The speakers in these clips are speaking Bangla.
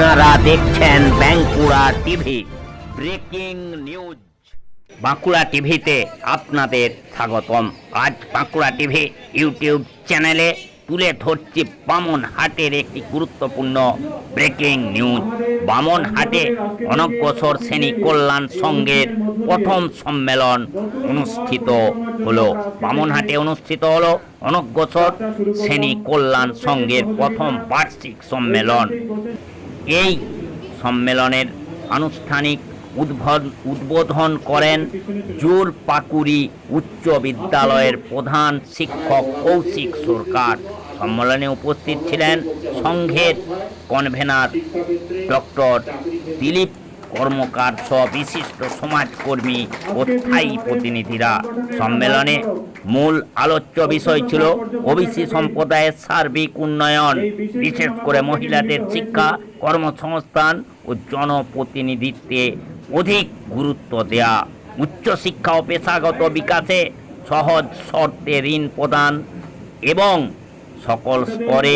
আপনারা দেখছেন Bankura TV. Breaking news. Bankura টিভিতে আপনাদের স্বাগতম। আজ বাঁকুড়া টিভি ইউটিউব চ্যানেলে তুলে ধরছি বামনহাটের একটি গুরুত্বপূর্ণ ব্রেকিং নিউজ। বামনহাটে অনগ্রসর শ্রেণি কল্যাণ সংঘের প্রথম সম্মেলন অনুষ্ঠিত হলো। বামনহাটে অনুষ্ঠিত হলো অনগ্রসর শ্রেণি কল্যাণ সংঘের প্রথম বার্ষিক সম্মেলন। এই সম্মেলনের আনুষ্ঠানিক উদ্বোধন উদ্বোধন করেন জোর পাকুরি উচ্চ বিদ্যালয়ের প্রধান শিক্ষক কৌশিক সরকার। সম্মেলনে উপস্থিত ছিলেন সংঘের কনভেনার ডক্টর দিলীপ কর্মকার সহ বিশিষ্ট সমাজকর্মী ও স্থায়ী প্রতিনিধিরা। সম্মেলনে মূল আলোচ্য বিষয় ছিল ওবিসি সম্প্রদায়ের সার্বিক উন্নয়ন, বিশেষ করে মহিলাদের শিক্ষা, কর্মসংস্থান ও জনপ্রতিনিধিত্বে অধিক গুরুত্ব দেয়া। উচ্চশিক্ষা ও পেশাগত বিকাশে সহজ শর্তে ঋণ প্রদান এবং সকল স্তরে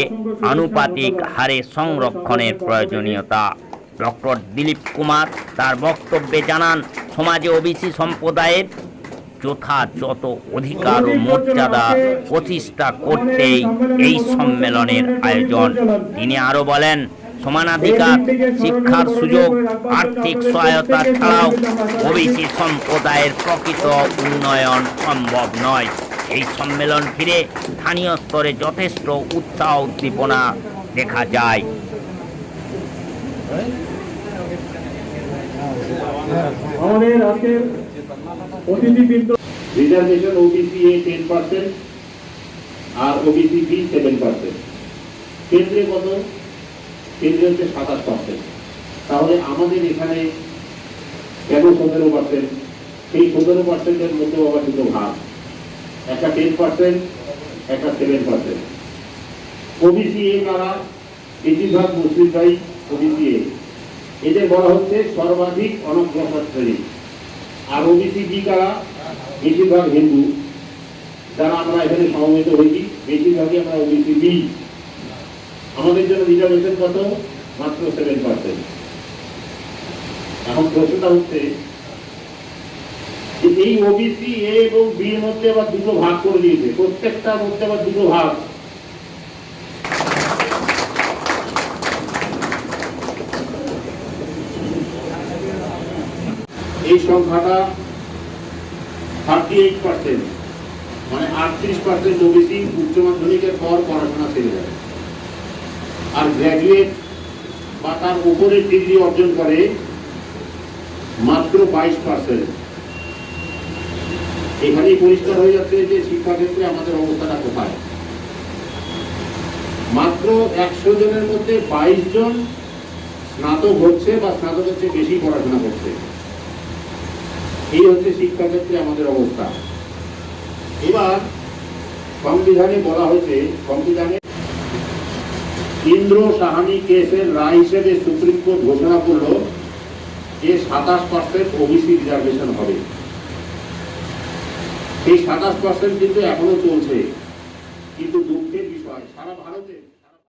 আনুপাতিক হারে সংরক্ষণের প্রয়োজনীয়তা। ডক্টর দিলীপ কুমার তার বক্তব্যে জানান, সমাজে ওবিসি সম্প্রদায়ের যথাযথ অধিকার ও মর্যাদা প্রতিষ্ঠা করতেই এই সম্মেলনের আয়োজন। তিনি আরও বলেন, সমানাধিকার, শিক্ষার সুযোগ, আর্থিক সহায়তা ছাড়াও ওবিসি সম্প্রদায়ের প্রকৃত উন্নয়ন সম্ভব নয়। এই সম্মেলন ঘিরে স্থানীয় স্তরে যথেষ্ট উৎসাহ উদ্দীপনা দেখা যায়। আমাদের আজকের অতিথিবৃন্দ reservation OBC A ten percent R OBC B seven percent কেন্দ্রে কত? কেন্দ্রে হচ্ছে সাতাশ পার্সেন্ট তাহলে আমাদের এখানে কেন সতেরো পার্সেন্ট সেই সতেরো পার্সেন্টের মধ্যে আবার দুটো ভাগ। একটা টেন পার্সেন্ট একটা সেভেন পার্সেন্ট ওবিসি এ কারা বেশিরভাগ মুসলিমরাই ওবিসি এদের বলা হচ্ছে সর্বাধিক অনগ্রসর আর ওবিসি বি কারা? বেশিরভাগ হিন্দু। যারা আমরা এখানে সমবেত হয়েছি, বেশিরভাগই আমরা ওবিসি বি আমাদের জন্য রিজার্ভেশন কত? মাত্র সেভেন পার্সেন্ট এখন প্রশ্নটা হচ্ছে এই ওবিসি এ এবং বি এর মধ্যে আবার দুটো ভাগ করে দিয়েছে। প্রত্যেকটার মধ্যে আবার দুটো ভাগ। এই সংখ্যাটা থার্টি এইট পার্সেন্ট মানে আটত্রিশ পার্সেন্ট ওবিসি উচ্চ মাধ্যমিকের পর পড়াশোনা ছেড়ে যায় আর গ্র্যাজুয়েট বা তার উপরের ডিগ্রি অর্জন করে মাত্র বাইশ পার্সেন্ট এখানেই পরিষ্কার হয়ে যাচ্ছে যে শিক্ষাক্ষেত্রে আমাদের অবস্থাটা কোথায়। মাত্র একশো জনের মধ্যে বাইশ জন স্নাতক হচ্ছে বা স্নাতকের চেয়ে বেশি পড়াশোনা করছে। এই হচ্ছে শিক্ষাক্ষেত্রে আমাদের অবস্থা। এবার সংবিধানে বলা হয়েছে, সংবিধানে ইন্দ্র সাহানি কেসের রায় হিসেবে সুপ্রিম কোর্ট ঘোষণা করল যে সাতাশ পার্সেন্ট ওবিসি রিজার্ভেশন হবে। এই সাতাশ পার্সেন্ট কিন্তু এখনও চলছে। কিন্তু দুঃখের বিষয়, সারা ভারতে